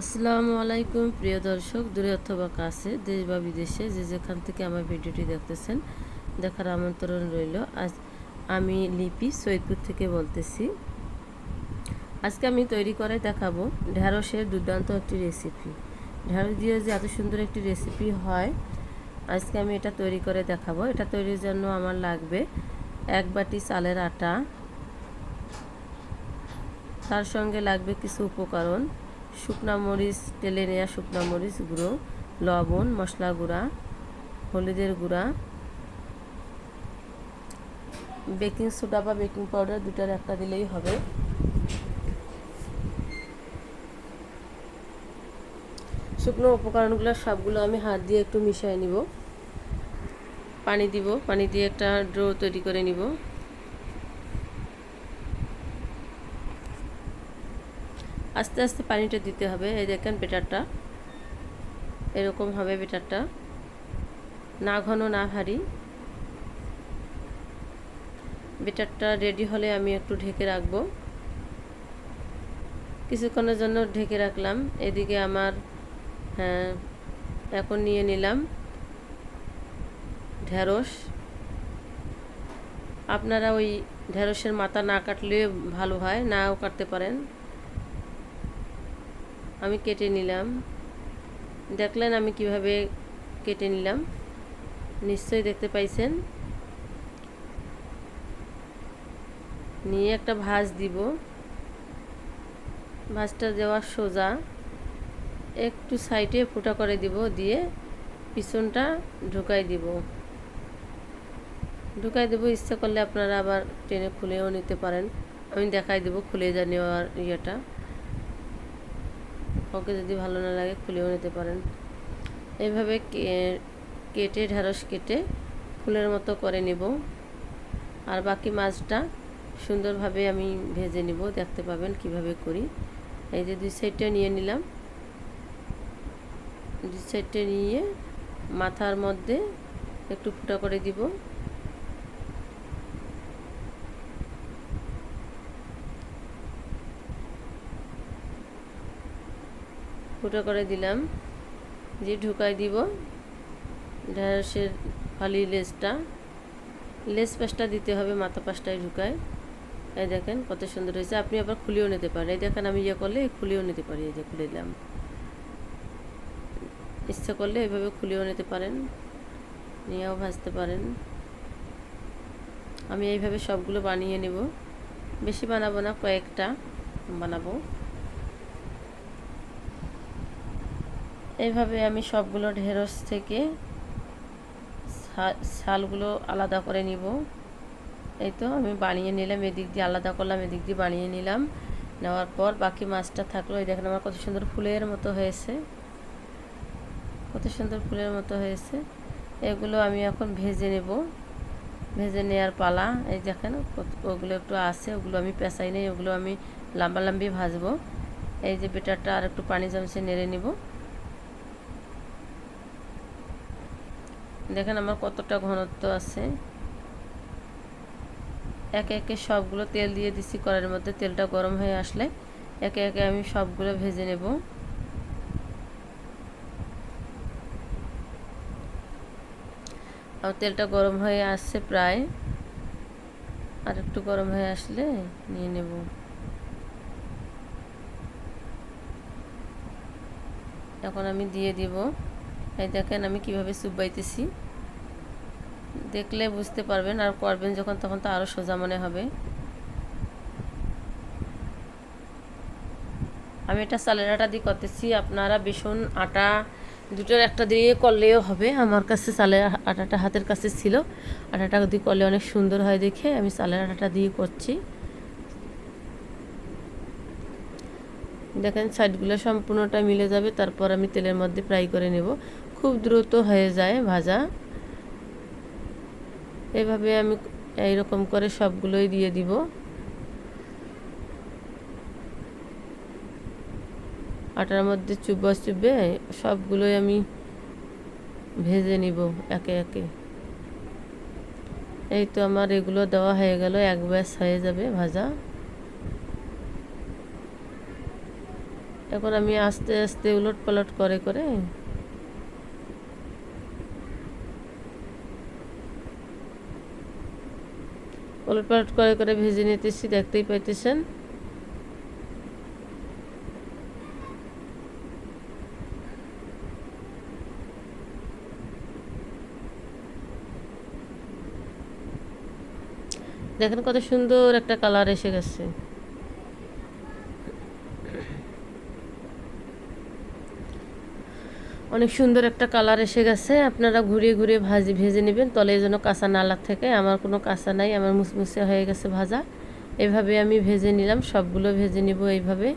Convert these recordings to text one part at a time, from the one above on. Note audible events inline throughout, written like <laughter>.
আসসালামু আলাইকুম, প্রিয় দর্শক, দূরে অথবা কাছে, দেশ বা বিদেশে যে যেখান থেকে আমার ভিডিওটি দেখতেছেন, দেখার আমন্ত্রণ রইল। আজ আমি লিপি সৈয়দপুর থেকে বলতেছি। আজকে আমি তৈরি করে দেখাবো ঢ্যাঁড়সের দুর্দান্ত একটি রেসিপি ঢ্যাঁড়স দিয়ে যে এত সুন্দর একটি রেসিপি হয়, আজকে আমি এটা তৈরি করে দেখাবো। এটা তৈরির জন্য আমার লাগবে এক বাটি চালের আটা, তার সঙ্গে লাগবে কিছু উপকরণ। শুকনা মরিচ, তেলে নেওয়া শুকনা মরিচ গুঁড়ো, লবণ, মশলা গুঁড়া, হলুদের গুঁড়া, বেকিং সোডা বা বেকিং পাউডার দুটার একটা দিলেই হবে। শুকনো উপকরণগুলো সবগুলো আমি হাত দিয়ে একটু মিশিয়ে নিব। পানি দিব, পানি দিয়ে একটা ড্রো তৈরি করে নিব। আস্তে আস্তে পানিটা দিতে হবে। এই দেখেন বেটারটা। এরকম হবে বেটারটা। না ঘন, না ভারী। বেটারটা রেডি হলে আমি একটু ঢেকে রাখব। কিছুক্ষণের জন্য ঢেকে রাখলাম। এদিকে আমার হ্যাঁ এখন নিয়ে নিলাম ঢেঁড়স। আপনারা ওই ঢেঁড়সের মাথা না কাটলে ভালো হয়, নাও কাটতে পারেন। আমি কেটে নিলাম। দেখলেন আমি কীভাবে কেটে নিলাম। নিশ্চয়ই দেখতে পাইছেন। নিয়ে একটা ভাজ দিব। ভাজটা দেওয়া সোজা। একটু সাইডে ফুটা করে দিব, দিয়ে পিছনটা ঢুকাই দিব। ঢুকাই দেবো, ইচ্ছা করলে আপনারা আবার টেনে খুলেও নিতে পারেন। আমি দেখাই দেবো খুলে যা নেওয়ার ইয়েটা। কাউকে যদি ভালো না লাগে খুলেও নিতে পারেন। এইভাবে কেটে, ঢেঁড়স কেটে ফুলের মতো করে নেব। আর বাকি মাছটা সুন্দরভাবে আমি ভেজে নিব, দেখতে পাবেন কীভাবে করি। এই যে দুই সাইডটা নিয়ে নিলাম। দুই সাইডটা নিয়ে মাথার মধ্যে একটু ফুটা করে দিব। ফুটো করে দিলাম। দিয়ে ঢুকাই দিব ঢেঁড়সের ফালি লেসটা। লেস পাশটা দিতে হবে, মাথা পাশটায় ঢুকায় এই দেখেন কত সুন্দর হয়েছে। আপনি আবার খুলিও নিতে পারেন। এই দেখেন আমি ইয়ে করলে খুলিও নিতে পারি, এই যে খুলে দিলাম। ইচ্ছা করলে এভাবে খুলিও নিতে পারেন, নিয়েও ভাজতে পারেন। আমি এইভাবে সবগুলো বানিয়ে নেব। বেশি বানাবো না, কয়েকটা বানাবো। এইভাবে আমি সবগুলো ঢেঁড়স থেকে ছালগুলো আলাদা করে নিব। এই তো আমি বানিয়ে নিলাম, এদিক দিয়ে আলাদা করলাম, এদিক দিয়ে বানিয়ে নিলাম। নেওয়ার পর বাকি মাছটা থাকল, এই দেখেন আমার কত সুন্দর ফুলের মতো হয়েছে। কত সুন্দর ফুলের মতো হয়েছে। এগুলো আমি এখন ভেজে নেব। ভেজে নেওয়ার পালা, এই দেখেন ওগুলো একটু আছে, ওগুলো আমি পেঁচাই নেই, ওগুলো আমি লম্বা লম্বি ভাজবো। এই যে বেটারটা আর একটু পানি চামচে নেড়ে নিব। দেখেন আমার কতটা ঘনত্ব আছে। একে একে সবগুলো তেল দিয়ে দিছি কড়াইয়ের মধ্যে, তেলটা গরম হয়ে আসলে একে একে আমি সবগুলো ভেজে নেব। আর তেলটা গরম হয়ে আসছে প্রায়, আর একটু গরম হয়ে আসলে নিয়ে নেব। এখন আমি দিয়ে দিব এই দেখেন আমি কীভাবে চুবাইতেছি দেখলে বুঝতে পারবেন আর করবেন যখন, তখন তো আরও সোজা মনে হবে। আমি এটা চালের আটা দিয়ে করতেছি। আপনারা বেসন, আটা দুটোর একটা দিয়ে করলেও হবে। আমার কাছে চালের আটাটা হাতের কাছে ছিল। আটাটা দিয়ে করলে অনেক সুন্দর হয় দেখে। আমি চালের আটাটা দিয়ে করছি। দেখেন সাইডগুলো সম্পূর্ণটা মিলে যাবে। তারপর আমি তেলের মধ্যে ফ্রাই করে নেব। খুব দ্রুত হয়ে যায় ভাজা। এভাবে আমি এইরকম করে সবগুলোই দিয়ে দিব। আটার মধ্যে চুবা চুবে সবগুলোই আমি ভেজে নিব একে একে। এই তো আমার এগুলো দেওয়া হয়ে গেল, এক ব্যাস হয়ে যাবে ভাজা। এখন আমি আস্তে আস্তে উলট পালট করে করে উলট পালট করে করে ভেজে নিতেছি, দেখতেই পাইতেছেন। দেখেন কত সুন্দর একটা কালার এসে গেছে। অনেক সুন্দর একটা কালার এসে গেছে। আপনারা ঘুরিয়ে ঘুরিয়ে ভাজি, ভেজে নেবেন। তলে যেন কাঁচা না নালার থেকে আমার কোনো কাঁচা নাই, আমার মুসমুসে হয়ে গেছে ভাজা। এভাবে আমি ভেজে নিলাম, সবগুলো ভেজে নিব এইভাবে।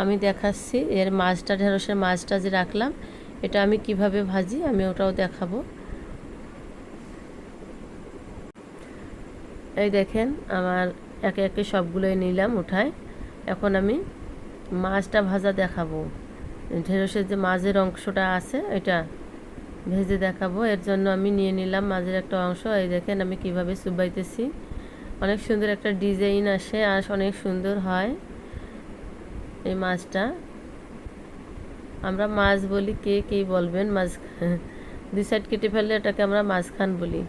আমি দেখাচ্ছি, এর মাছটা, ঢেঁড়সের মাছটা যে রাখলাম, এটা আমি কীভাবে ভাজি আমি ওটাও দেখাবো। এই দেখেন, আমার একে একে সবগুলোই নিলাম উঠায়। এখন আমি মাছটা ভাজা দেখাবো। ঢেঁড়সের যে মাঝের অংশটা আছে, এটা ভেজে দেখাবো। এর জন্য আমি নিয়ে নিলাম মাঝের একটা অংশ। এই দেখেন আমি কীভাবে চুবাইতেছি। অনেক সুন্দর একটা ডিজাইন আসে আর অনেক সুন্দর হয় এই মাছটা। আমরা মাছ বলি কে কে বলবেন? মাছ <laughs> দুই সাইড কেটে ফেললে এটাকে আমরা মাঝখান বলি।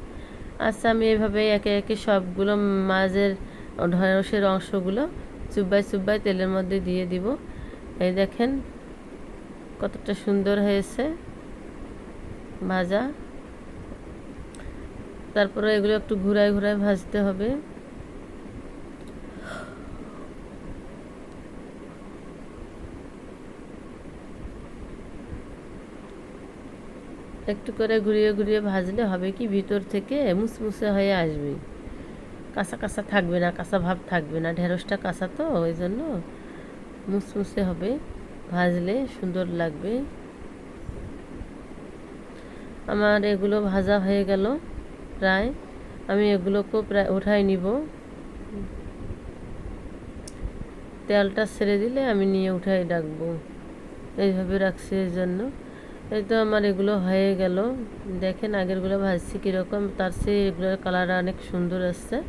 আচ্ছা আমি এভাবে একে একে সবগুলো মাছের ঢেঁড়সের অংশগুলো চুব্বাই চুব্বাই তেলের মধ্যে দিয়ে দিব। এই দেখেন কতটা সুন্দর হয়েছে। ভাজা। তারপরে এগুলো একটু ঘুরায় ঘুরায় ভাজতে হবে। একটু করে ঘুরিয়ে ঘুরিয়ে ভাজলে হবে কি? ভিতর থেকে মুসমুসে হয়ে আসবে। কাঁচা কাঁচা থাকবে না, কাঁচা ভাব থাকবে না। ঢেঁড়সটা কাঁচা তো, ওই জন্য মুসমুসে হবে। ভাজলে সুন্দর লাগবে। আমার এগুলো ভাজা হয়ে গেল প্রায়। আমি এগুলোকেও প্রায় উঠাই নিব। তেলটা ছেড়ে দিলে আমি নিয়ে উঠাই রাখব। এইভাবে রাখছি এর জন্য। এই তো আমার এগুলো হয়ে গেল। দেখেন আগেরগুলো ভাজছি কীরকম, তার চেয়ে এগুলোর কালার অনেক সুন্দর আসছে।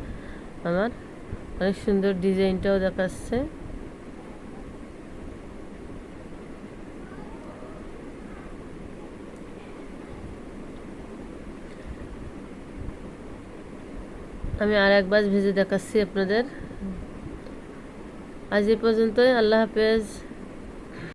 আমার অনেক সুন্দর ডিজাইনটাও দেখাচ্ছে। আমি আর একবার ভেজে দেখাচ্ছি আপনাদের। আজ এ পর্যন্তই আল্লাহ হাফেজ।